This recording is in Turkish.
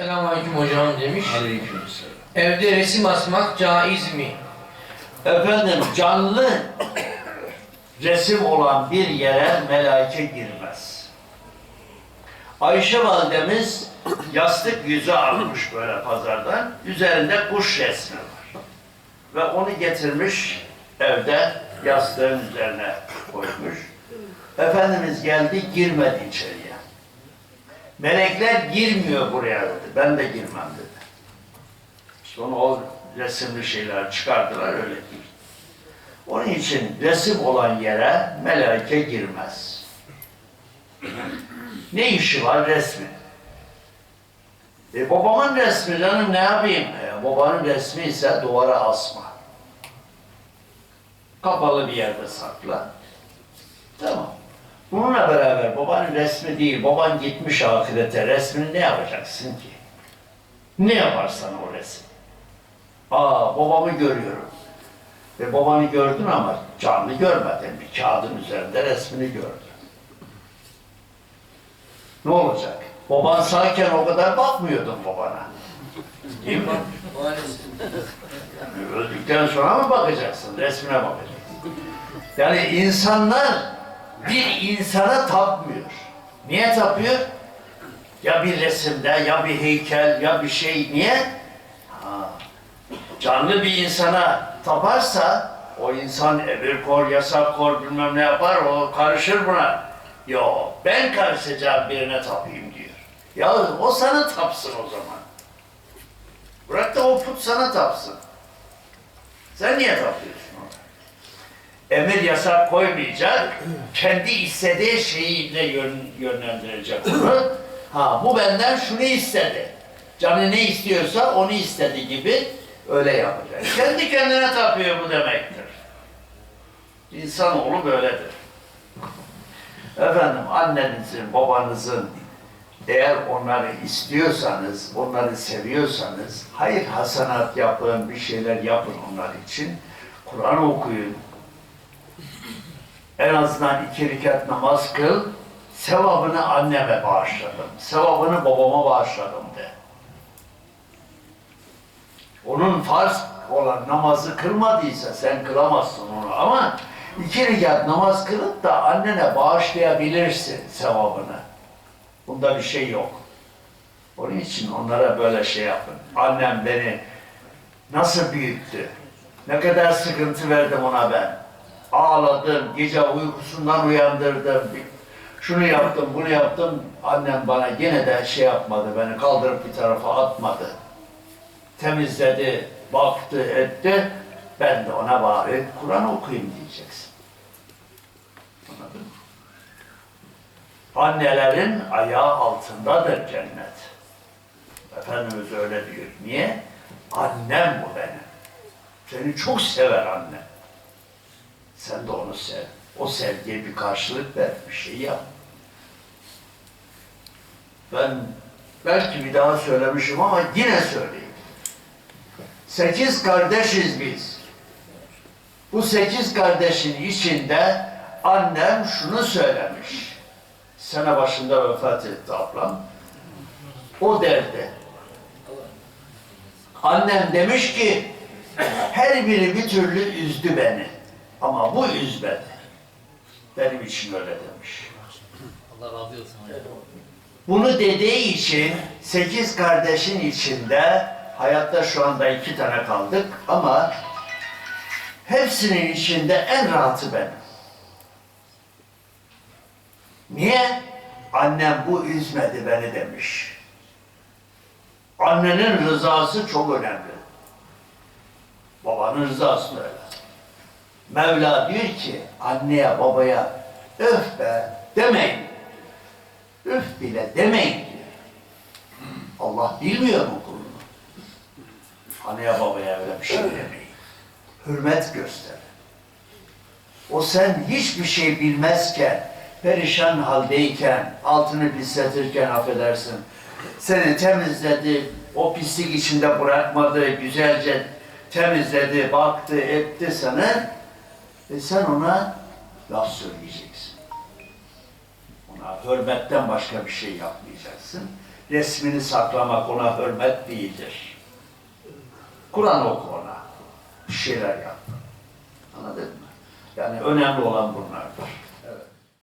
Selamünaleyküm hocam demiş. Aleykümselam. Evde resim asmak caiz mi? Efendim canlı resim olan bir yere melaike girmez. Ayşe validemiz yastık yüzü almış böyle pazardan. Üzerinde kuş resmi var. Ve onu getirmiş evde yastığın üzerine koymuş. Efendimiz geldi girmedi içeriye. Melekler girmiyor buraya dedi. Ben de girmem dedi. Sonra o resimli şeyler çıkardılar öyle değil. Onun için resim olan yere melaike girmez. Ne işi var resmi? E, babamın resmi canım ne yapayım? E, babanın resmi ise duvara asma. Kapalı bir yerde sakla. Tamam. Bununla beraber babanın resmi değil, baban gitmiş ahirete, resmini ne yapacaksın ki? Ne yaparsan o resim. Aa babamı görüyorum. Ve babanı gördün ama canlı görmedin. Bir kağıdın üzerinde resmini gördün. Ne olacak? Baban sağken o kadar bakmıyordun babana. Değil mi? Öldükten sonra mı bakacaksın? Resmine bakacaksın. Yani insanlar bir insana tapmıyor. Niye tapıyor? Ya bir resimde, ya bir heykel, ya bir şey. Niye? Ha, canlı bir insana taparsa o insan emir kor, yasak kor bilmem ne yapar, o karışır buna. Yo, ben karışacağım birine tapayım diyor. Ya o sana tapsın o zaman. Bırak da o put sana tapsın. Sen niye tapıyorsun? Emir yasak koymayacak, kendi istediği şeyiyle yön, yönlendirecek onu. Ha bu benden şunu istedi. Canı ne istiyorsa onu istedi gibi öyle yapacak. Kendi kendine tapıyor bu demektir. İnsanoğlu böyledir. Efendim annenizin, babanızın eğer onları istiyorsanız, onları seviyorsanız hayır hasanat yapın, bir şeyler yapın onlar için. Kur'an okuyun. En azından iki rekat namaz kıl. Sevabını anneme bağışladım. Sevabını babama bağışladım de. Onun farz olan namazı kılmadıysa sen kılamazsın onu ama iki rekat namaz kılıp da annene bağışlayabilirsin sevabını. Bunda bir şey yok. Onun için onlara böyle şey yapın. Annem beni nasıl büyüttü? Ne kadar sıkıntı verdim ona ben. Ağladım, gece uykusundan uyandırdım. Şunu yaptım, bunu yaptım. Annem bana gene de şey yapmadı, beni kaldırıp bir tarafa atmadı. Temizledi, baktı, etti. Ben de ona bari Kur'an okuyayım diyeceksin. Anladın mı? Annelerin ayağı altındadır cennet. Efendimiz öyle diyor. Niye? Annem bu benim. Seni çok sever annem. Sen de onu sev. O sevgiye bir karşılık ver, bir şey yap. Ben belki bir daha söylemişim ama yine söyleyeyim. Sekiz kardeşiz biz. Bu sekiz kardeşin içinde annem şunu söylemiş. Sene başında vefat etti ablam. O derdi. Annem demiş ki her biri bir türlü üzdü beni. Ama bu üzmedi. Benim için öyle demiş. Allah razı olsun. Bunu dediği için sekiz kardeşin içinde hayatta şu anda iki tane kaldık ama hepsinin içinde en rahatı benim. Niye? Annem bu üzmedi beni demiş. Annenin rızası çok önemli. Babanın rızası da öyle. Mevla diyor ki anneye babaya öf be demeyin. Üf bile demeyin diyor. Allah bilmiyor mu kulunu? Anneye babaya öyle bir şey demeyin. Hürmet gösterin. O sen hiçbir şey bilmezken, perişan haldeyken, altını pisletirken affedersin. Seni temizledi, o pislik içinde bırakmadı, güzelce temizledi, baktı, etti sana. E sen ona laf söyleyeceksin. Ona hürmetten başka bir şey yapmayacaksın. resmini saklamak ona hürmet değildir. Kur'an oku ona. Bir şeyler yap. Anladın mı? Yani önemli olan bunlar.